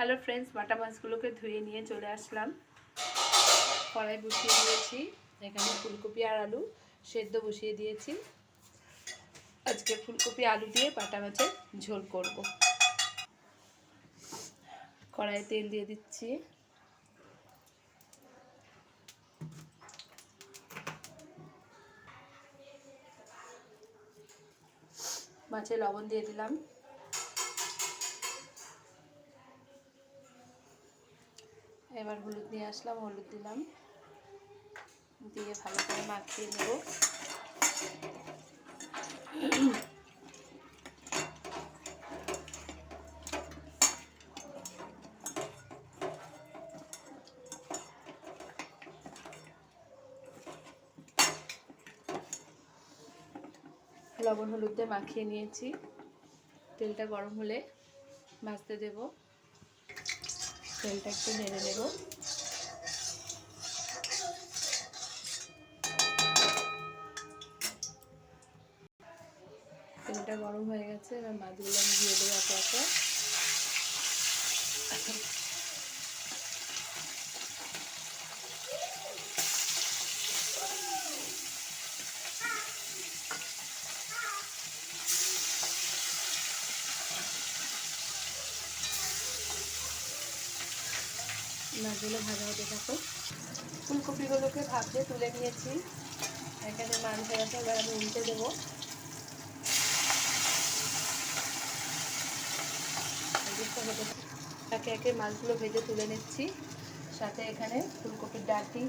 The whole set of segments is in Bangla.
হ্যালো ফ্রেন্ডস বাটা মাছগুলোকে ধুয়ে নিয়ে চলে আসলাম। কড়াই বসিয়ে দিয়েছি, এখানে ফুলকপি আর আলু সেদ্ধ বসিয়ে দিয়েছি। আজকে ফুলকপি, আলু দিয়ে বাটা মাছের ঝোল করব। কড়াইয়ে তেল দিয়ে দিচ্ছি। মাছে লবণ দিয়ে দিলাম। এবার হলুদ নিয়ে আসলাম, হলুদ দিলাম। দিয়ে ভালো করে মাখিয়ে নেব। লবণ হলুদ দিয়ে মাখিয়ে নিয়েছি। তেলটা গরম হলে ভাজতে দেব। তেলটা একটু নেড়ে নেব। তেলটা গরম হয়ে গেছে, এবার মাছগুলো আমি দিয়ে দেবো একে একে। মাছগুলো ভাজা হতে থাকো ফুলকপিগুলোকে ভাজতে তুলে নিয়েছি। এখানে মাছ ভাজাটা এবার আমি উল্টে দেবো। একে একে মাছগুলো ভেজে তুলে নিচ্ছি। সাথে এখানে ফুলকপির ডাটি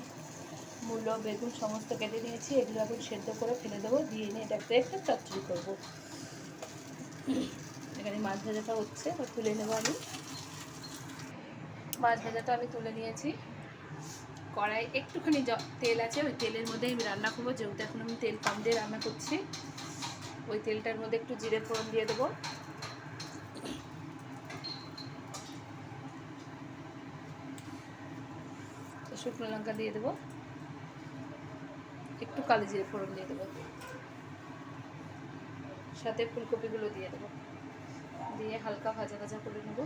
মূলো বেগুন সমস্ত কেটে নিয়েছি। এগুলো এখন সেদ্ধ করে ফেলে দেবো। দিয়ে নিয়ে এটাকে একটা চচ্চড়ি করব। এখানে মাছ ভাজাটা হচ্ছে তুলে নেব আমি। মাছ ভাজাটা আমি তুলে নিয়েছি। কড়াই একটুখানি তেল আছে, ওই তেলের মধ্যে আমি রান্না করব। যেহেতু এখন আমি তেল কম দিয়ে রান্না করছি, ওই তেলটার মধ্যে একটু জিরে ফোড়ন দিয়ে দেবো। শুকনো লঙ্কা দিয়ে দেবো। একটু কালো জিরে ফোড়ন দিয়ে দেবো। সাথে ফুলকপিগুলো দিয়ে দেবো। দিয়ে হালকা ভাজা ভাজা করে নেব।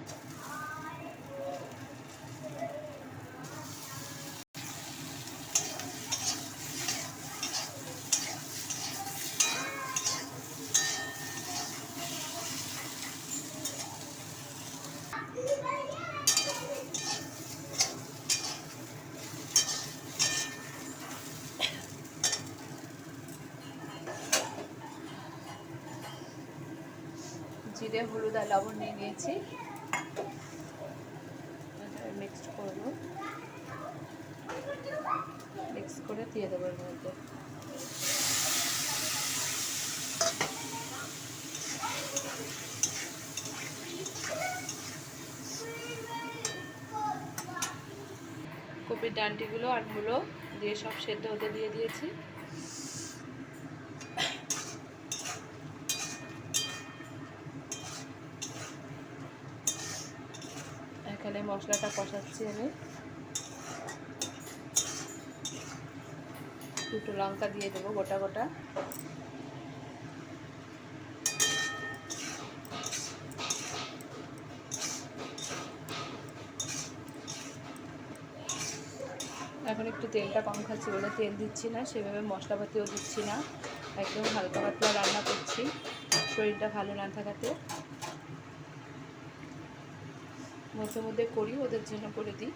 জিরে হলুদ আর লবণ নিয়ে নিয়েছি। মিক্সড করব। মিক্স করে দিয়ে দেবো এর মধ্যে। কপির ডান্টিগুলো আর মূলো দিয়ে সব সেদ্ধ হতে দিয়ে দিয়েছি। এখানে মশলাটা কষাচ্ছি আমি। দুটো লঙ্কা দিয়ে দেবো গোটা গোটা। এখন একটু তেলটা কম খাচ্ছি বলে তেল দিচ্ছি না, সেভাবে মশলাপাতিও দিচ্ছি না। একদম হালকা পাতলা রান্না করছি, শরীরটা ভালো না থাকাতে। মধ্যে মধ্যে করি ওদের জন্য করে দিই।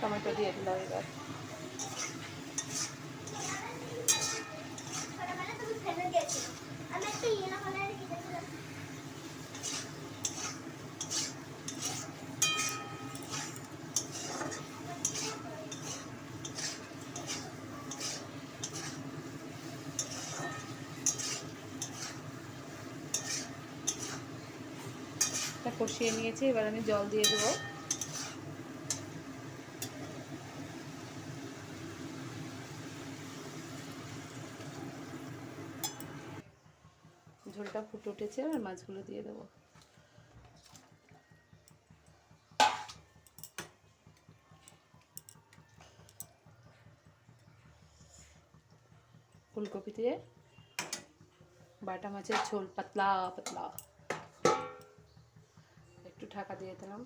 টমেটো দিয়ে দিলাম এবার। কষিয়ে নিয়েছি, এবার আমি জল দিয়ে দেবো। ঝোলটা ফুটে উঠেছে আর মাছগুলো দিয়ে দেবো। ফুলকপি দিয়ে বাটা মাছের ঝোল, পাতলা পাতলা। ঢাকা দিয়ে দিলাম।